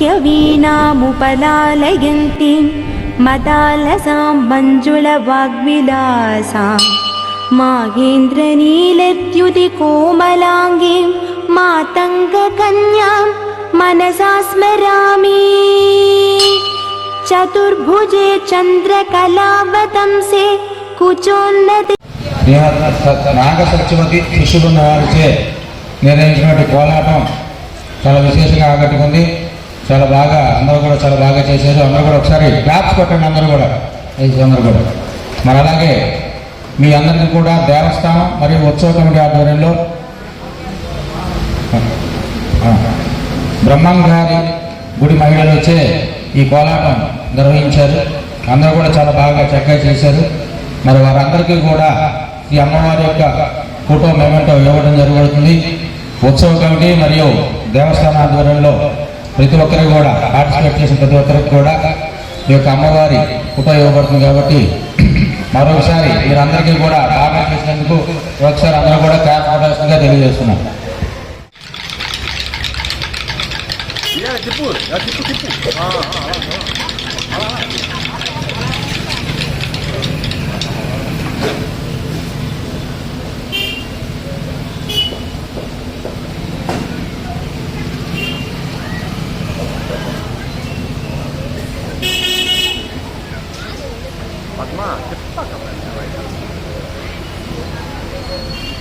माणिक्यवीणामुपलालयन्तीं मदालसां मञ्जुलवाग्विलासां माहेन्द्रनीलद्युतिकोमलाङ्गीं मातङ्गकन्यां मनसा स्मरामि चतुर्भुजे चन्द्रकलावतंसे कुचोन्नति నాగ సత్యవతి శిష్యులున్న వారిచే నిర్వహించినటువంటి కోలాటం చాలా విశేషంగా ఆకట్టుకుంది చాలా బాగా అందరూ కూడా చాలా బాగా చేశారు. అందరూ కూడా ఒకసారి క్లాప్స్ కొట్టండి అందరూ కూడా. అందరూ కూడా మరి అలాగే మీ అందరికీ కూడా దేవస్థానం మరియు ఉత్సవ కమిటీ ఆధ్వర్యంలో బ్రహ్మంగారి గుడి మహిళలు వచ్చే ఈ కోలాటం నిర్వహించారు. అందరూ కూడా చాలా బాగా చక్కగా చేశారు. మరి వారందరికీ కూడా ఈ అమ్మవారి యొక్క ఫోటో మెమెంటో ఇవ్వడం జరుగుతుంది. ఉత్సవ కమిటీ మరియు దేవస్థాన ఆధ్వర్యంలో ప్రతి ఒక్కరికి కూడా పార్టిసిపేట్ చేసిన ప్రతి ఒక్కరికి కూడా ఈ యొక్క అమ్మవారి ఉపయోగపడుతుంది కాబట్టి మరొకసారి మీరందరికీ కూడా బాగా చేసినందుకు ఒకసారి అందరూ కూడా cap Come on, get the fuck up in right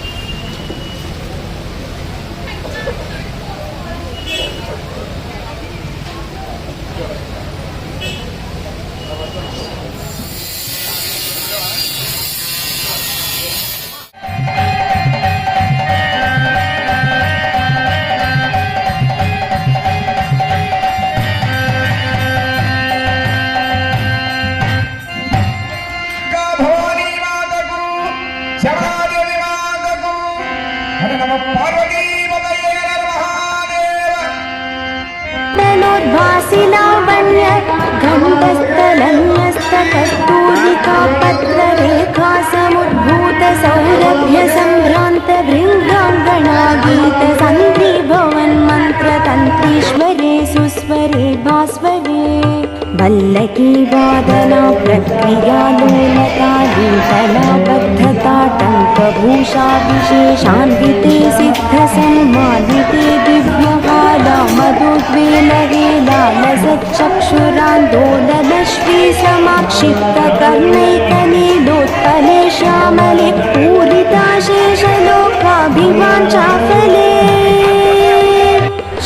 now. घण्टस्थलन्यस्तकस्तूजिता पत्रवे घ्वासमुद्भूतसौलभ्य सम्भ्रान्तवृङ्गान्तणा गीतसन्धिभवन्मन्त्रतन्तीश्वरे सुस्वरे भास्वरे वल्लकी वादना बास्वरे। वल्लकीवादना प्रक्रियालो टङ्कभूषा विशेषान्विते सिद्धसम्माधि वीलवीला मसत् चक्षुरान्दोदश्री समक्षिप्तमीतले दोत्तले श्यामले पूरिताशेषलोकाभिमाचाफले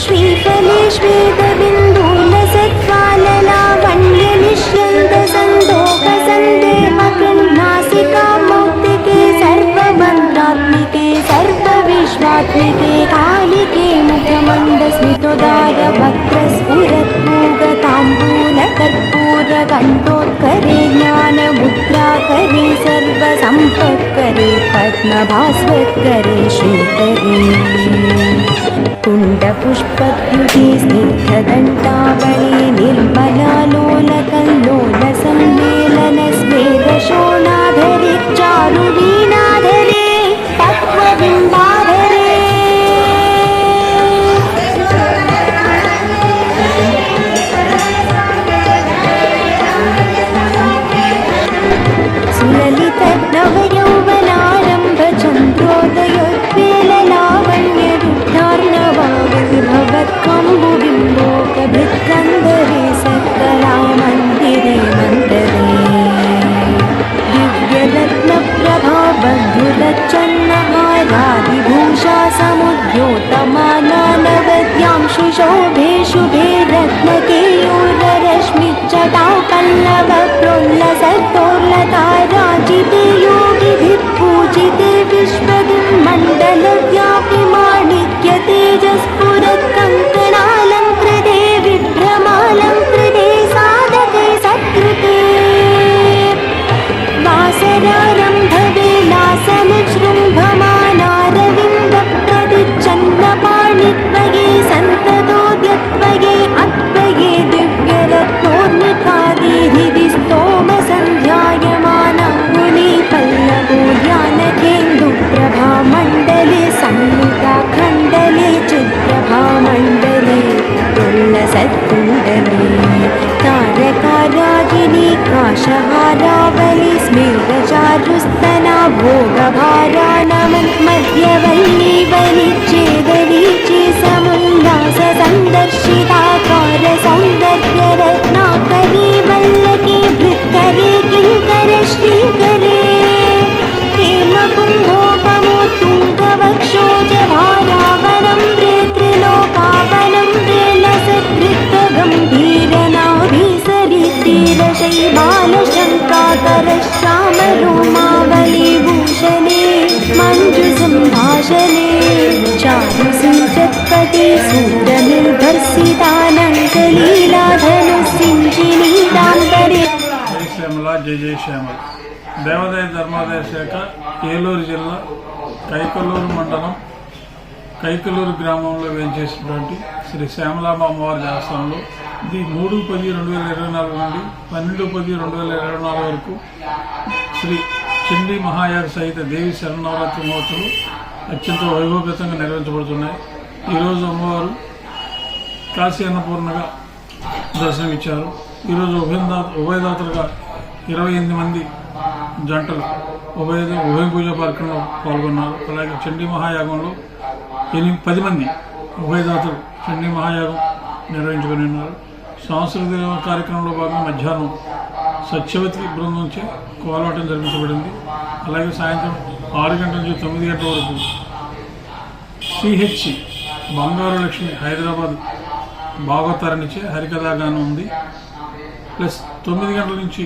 शीतलेश्वेतबिन्दुलसत्कालना पण्ड्यन्तो पद्मभास्वत्करे श्रीकरे कुण्डपुष्पद्युते स्निग्धदण्डावळे निर्मलालोलकल्लोलसम्मेलनस्मेरशोणाधरे चारुवीणाधरे पक्वबिम्बाधरे सुललितनवयौवनारम्भ केशहारावलि स्मेरचारुस्तना भोगभारा नमन् मध्यवल्ली बलिच्छेदवीचि समुल्लास జయశ్యామల జయ జయశ్యామల దేవాదాయ ధర్మాదాయ శాఖ ఏలూరు జిల్లా కైకలూరు మండలం కైకలూరు గ్రామంలో వేయించేసినటువంటి శ్రీ శ్యామలామ అమ్మవారి దేవస్థానంలో ఇది మూడు పది రెండు వేల ఇరవై నాలుగు నుండి పన్నెండు పది రెండు వేల ఇరవై నాలుగు వరకు శ్రీ చండీ మహాయాగ సహిత దేవి శరణవరాత్రి మహోత్సవం అత్యంత వైభవగతంగా నిర్వహించబడుతున్నాయి. ఈరోజు అమ్మవారు కాశీ అన్నపూర్ణగా దర్శనమిచ్చారు. ఈరోజు ఉభయదా ఉభయదాతలుగా ఇరవై ఎనిమిది మంది జంటలు ఉభయ ఉభయ పూజ కార్యక్రమంలో పాల్గొన్నారు. అలాగే చండీ మహాయాగంలో ఎనిమిది పది మంది ఉభయదాతలు చండీ మహాయాగం నిర్వహించుకుని ఉన్నారు. సాంస్కృతిక కార్యక్రమంలో భాగంగా మధ్యాహ్నం సత్యవతి బృందంచే కోలాటం జరిపించబడింది. అలాగే సాయంత్రం ఆరు గంటల నుంచి తొమ్మిది గంటల వరకు సిహెచ్సి బంగారు లక్ష్మి హైదరాబాద్ భాగవతారనిచ్చే హరికథాగానం ఉంది. ప్లస్ తొమ్మిది గంటల నుంచి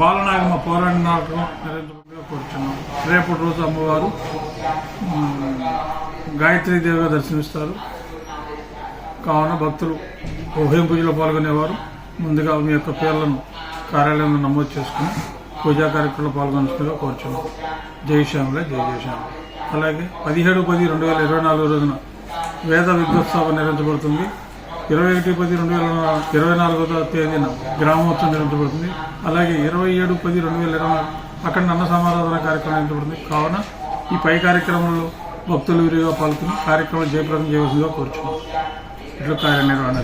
బాలనాగమ్మ పోరాట నాటకం నిర్వహించబడిగా కోరుచున్నాం. రేపటి రోజు అమ్మవారు గాయత్రీదేవిగా దర్శనమిస్తారు. కావున భక్తులు ఉభయం పూజలో పాల్గొనేవారు. ముందుగా మీ యొక్క పేర్లను కార్యాలయంలో నమోదు చేసుకుని పూజా కార్యక్రమంలో పాల్గొనగా కోరుచున్నాం. జై శ్యామల జై జయ శ్యామల. అలాగే పదిహేడు పది రెండు వేల ఇరవై నాలుగు రోజున వేద విద్వత్సవ నిర్వహించబడుతుంది. ఇరవై ఒకటి పది రెండు వేల ఇరవై నాలుగో తేదీన గ్రామోత్సవం నిర్వహించబడుతుంది. అలాగే ఇరవై ఏడు పది రెండు వేల ఇరవై అక్కడ అన్న సమారాధన కార్యక్రమం నిర్వహించబడుతుంది. కావున ఈ పై కార్యక్రమంలో భక్తులు విరిగా పాల్గొని కార్యక్రమం జయప్రదం చేయవలసిందిగా కోరుచున్నాం ఇట్లు కార్యనిర్వహణ